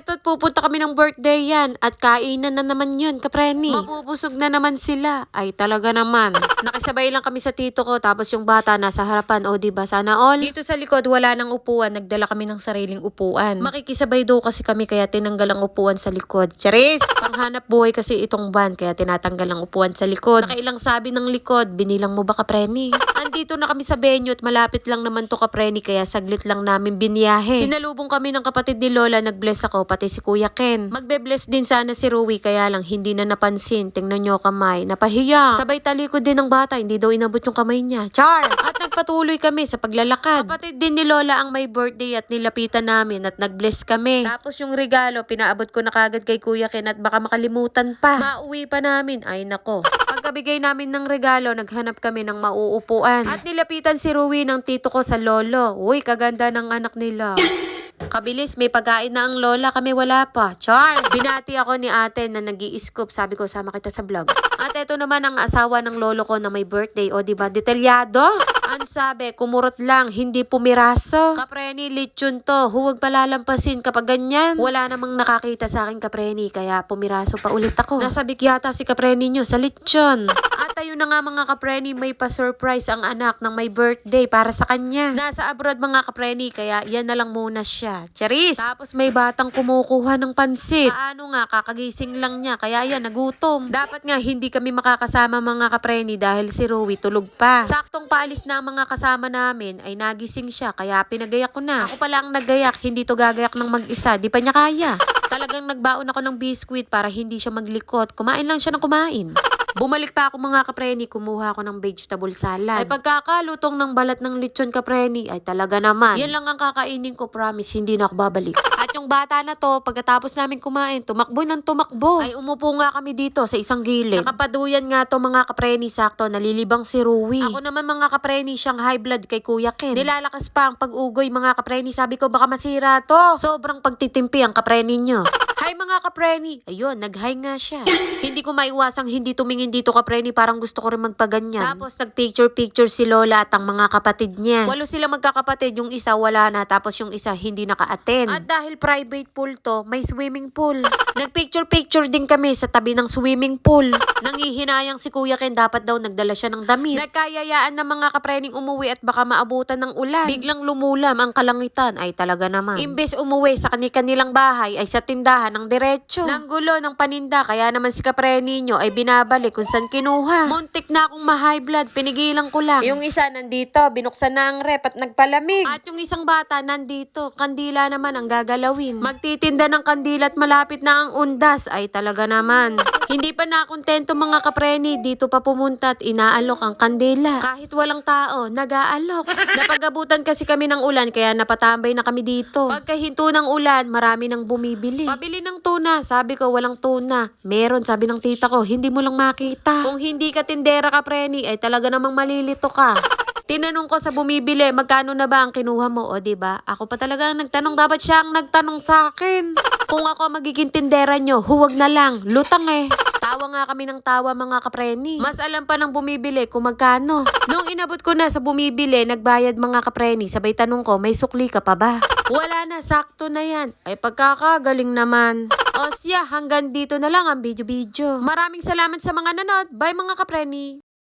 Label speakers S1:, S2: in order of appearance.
S1: Eto't pupunta kami ng birthday yan at kainan na naman yun, kapreni. Mabubusog na naman sila. Ay talaga naman. Nakisabay lang kami sa tito ko tapos yung bata nasa harapan. O di ba sana all? Dito sa likod wala nang upuan. Nagdala kami ng sariling upuan. Makikisabay daw kasi kami kaya tinanggal ang upuan sa likod. Charis! Panghanap buhay kasi itong van kaya tinatanggal ang upuan sa likod. Nakailang sabi ng likod, binilang mo ba kapreni? Andito na kami sa venue at malapit lang naman to kapreni kaya saglit lang namin biniyahe. Sinalubong kami ng kapatid ni Lola, nag-bless ako, pati si Kuya Ken. Magbe-bless din sana si Rui kaya lang hindi na napansin. Tingnan nyo kamay, napahiya. Sabay talikod din ng bata, hindi daw inabot yung kamay niya. Char! At nagpatuloy kami sa paglalakad. Kapatid din ni Lola ang may birthday at nilapitan namin at nag-bless kami. Tapos yung regalo, pinaabot ko na kagad kay Kuya Ken at baka makalimutan pa. Mauwi pa namin, ay nako. Pagkabigay namin ng regalo, naghanap kami ng mauupuan. At nilapitan si Rui ng tito ko sa lolo. Uy, kaganda ng anak nila. Kabilis, may pagkain na ang lola, kami wala pa. Char! Binati ako ni ate na nag scoop Sabi ko, sama kita sa vlog. At eto naman ang asawa ng lolo ko na may birthday. O, di ba detalyado? Ang sabi, kumurot lang, hindi pumiraso. Kapreni, lechon to. Huwag palalampasin kapag ganyan. Wala namang nakakita sa akin, Kapreni, kaya pumiraso pa ulit ako. Nasabik yata si Kapreni nyo sa lechon. At ayun na nga mga Kapreni, may pa-surprise ang anak ng may birthday para sa kanya. Nasa abroad mga Kapreni, kaya yan na lang muna siya. Charis! Tapos may batang kumukuha ng pansit. Paano nga, kakagising lang niya, kaya yan, nagutom. Dapat nga hindi kami makakasama mga Kapreni dahil si Rowie tulog pa. Saktong paalis na ang mga kasama namin ay nagising siya, kaya pinagayak ko na. Ako pala ang nagayak, hindi to gagayak ng mag-isa, di pa niya kaya. Talagang nagbaon ako ng biskwit para hindi siya maglikot. Kumain lang siya ng kumain. Bumalik pa ako mga kapreni, kumuha ako ng vegetable salad. Ay pagkakalutong ng balat ng lechon kapreni, ay talaga naman. Yan lang ang kakainin ko, promise, hindi na ako babalik. At yung bata na to, pagkatapos namin kumain, tumakbo ng tumakbo. Ay umupo nga kami dito sa isang gilid. Nakapaduyan nga to mga kapreni, sakto, nalilibang si Rui. Ako naman mga kapreni, siyang high blood kay Kuya Ken. Nilalakas pa ang pag-ugoy mga kapreni, sabi ko baka masira to. Sobrang pagtitimpi ang kapreni nyo. Hi mga kapreni! Ayun, nag-hi nga siya. hindi ko maiwasang hindi tumingin dito kapreni, parang gusto ko rin magpaganyan. Tapos nag-picture-picture si Lola at ang mga kapatid niya. Walo sila magkakapatid, yung isa wala na, tapos yung isa hindi naka-attend. At dahil private pool to, may swimming pool. Nag-picture-picture din kami sa tabi ng swimming pool. Nangihinayang si Kuya Ken, dapat daw nagdala siya ng damit. Nagkayayaan ng mga kaprening umuwi at baka maabutan ng ulan. Biglang lumulam ang kalangitan, ay talaga naman. Imbes umuwi sa kanilang bahay, ay sa tindahan ng diretsyo. Nang gulo ng paninda, kaya naman si kapreni nyo ay binabalik kung saan kinuha. Muntik na akong ma-high blood, pinigilan ko lang. Yung isa nandito, binuksan na ang rep at nagpalamig. At yung isang bata nandito, kandila naman ang gagalawin. Magtitinda ng kandila at malapit na ang undas, ay talaga naman. Hindi pa nakontento mga kapreni, dito pa pumunta at inaalok ang kandila. Kahit walang tao, nag-aalok. Napagabutan kasi kami ng ulan kaya napatambay na kami dito. Pagkahinto ng ulan, marami nang bumibili. Pabili ng tuna, sabi ko walang tuna. Meron, sabi ng tita ko, hindi mo lang makita. Kung hindi ka tindera ka, preni, ay talaga namang malilito ka. Tinanong ko sa bumibili, magkano na ba ang kinuha mo? O, di ba? Ako pa talaga ang nagtanong. Dapat siya ang nagtanong sa akin. Kung ako magiging tindera nyo, huwag na lang. Lutang eh. Tawa nga kami ng tawa mga kapreni. Mas alam pa ng bumibili kung magkano. Nung inabot ko na sa bumibili, nagbayad mga kapreni. Sabay tanong ko, may sukli ka pa ba? Wala na, sakto na yan. Ay pagkakagaling naman. O siya, hanggang dito na lang ang video-video. Maraming salamat sa mga nanood. Bye mga kapreni.